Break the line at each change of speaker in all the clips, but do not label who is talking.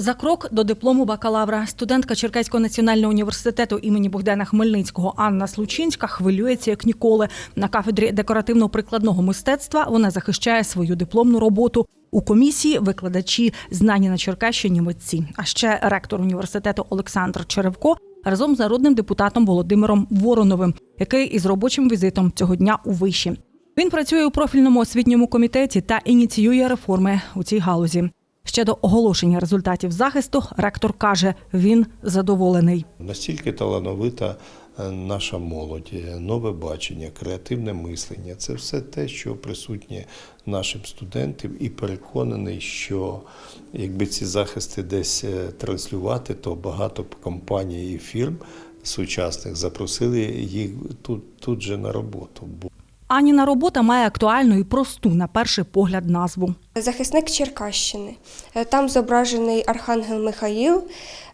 За крок до диплому бакалавра студентка Черкаського національного університету імені Богдана Хмельницького Анна Случинська хвилюється як ніколи. На кафедрі декоративно-прикладного мистецтва вона захищає свою дипломну роботу. У комісії викладачі знані на Черкащині митці. А ще ректор університету Олександр Черевко разом з народним депутатом Володимиром Вороновим, який із робочим візитом цього дня у виші. Він працює у профільному освітньому комітеті та ініціює реформи у цій галузі. Ще до оголошення результатів захисту ректор каже, він задоволений.
Настільки талановита е, наша молодь, е, нове бачення, креативне мислення це все те, що присутнє нашим студентам, і переконаний, що якби ці захисти десь е, транслювати, то багато компаній і фірм сучасних запросили їх тут, тут же на роботу. Бо
Аніна робота має актуальну і просту на перший погляд назву.
Захисник Черкащини. Е, Там зображений Архангел Михаїл.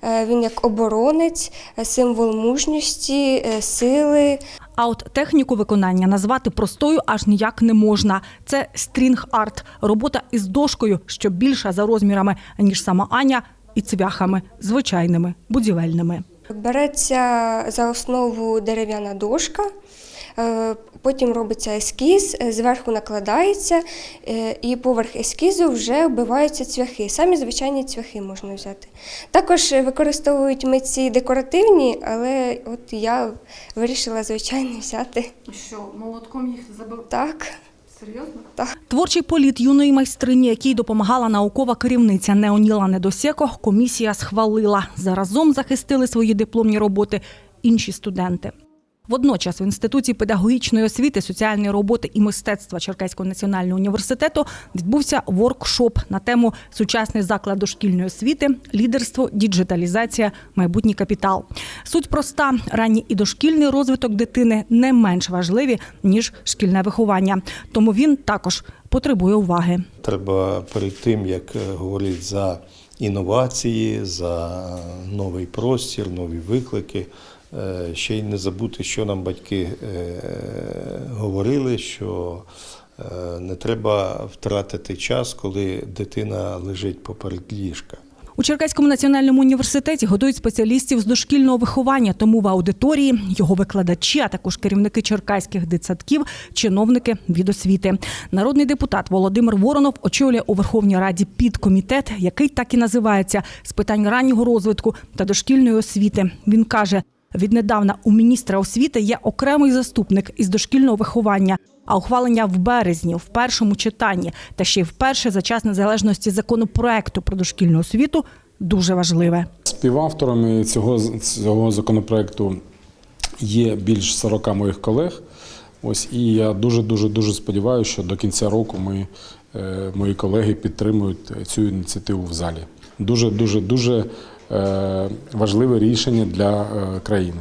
Е, Він як оборонець, е, символ мужності, сили.
А от техніку виконання назвати простою аж ніяк не можна. Це стрінг-арт – робота із дошкою, що більша за розмірами, ніж сама Аня, і цвяхами, звичайними, будівельними.
Береться за основу дерев'яна дошка, потім робиться ескіз, е, зверху накладається, е, і поверх ескізу вже вбиваються цвяхи. Самі звичайні цвяхи можна взяти. Також е, використовують митці декоративні, але от я вирішила звичайно взяти.
Що, молотком їх забив?
Так.
Серйозно?
Так.
Творчий політ юної майстрині, якій допомагала наукова керівниця Неоніла Недосєко, комісія схвалила. Заразом захистили свої дипломні роботи інші студенти. Водночас в інституті педагогічної освіти, соціальної роботи і мистецтва Черкаського національного університету відбувся воркшоп на тему сучасний заклад дошкільної освіти, лідерство, діджиталізація, майбутній капітал. Суть проста: ранній і дошкільний розвиток дитини не менш важливі ніж шкільне виховання. Тому він також потребує уваги.
треба перед тим, як е, говорити за інновації, за новий простір, нові виклики. Е, Ще й не забути, що нам батьки е, говорили, що е, не треба втратити час, коли дитина лежить поперед ліжка.
У Черкаському національному університеті готують спеціалістів з дошкільного виховання, тому в аудиторії його викладачі, а також керівники черкаських дитсадків, чиновники від освіти. Народний депутат Володимир Воронов очолює у Верховній Раді підкомітет, який так і називається з питань раннього розвитку та дошкільної освіти. Він каже. Віднедавна у міністра освіти є окремий заступник із дошкільного виховання, а ухвалення в березні в першому читанні та ще й вперше за час незалежності законопроекту про дошкільну освіту дуже важливе.
Співавторами цього, цього законопроекту є більш 40 моїх колег. Ось і я дуже дуже дуже сподіваюся, що до кінця року ми, е, мої колеги підтримують цю ініціативу в залі. Дуже дуже дуже е, важливе рішення для е, країни.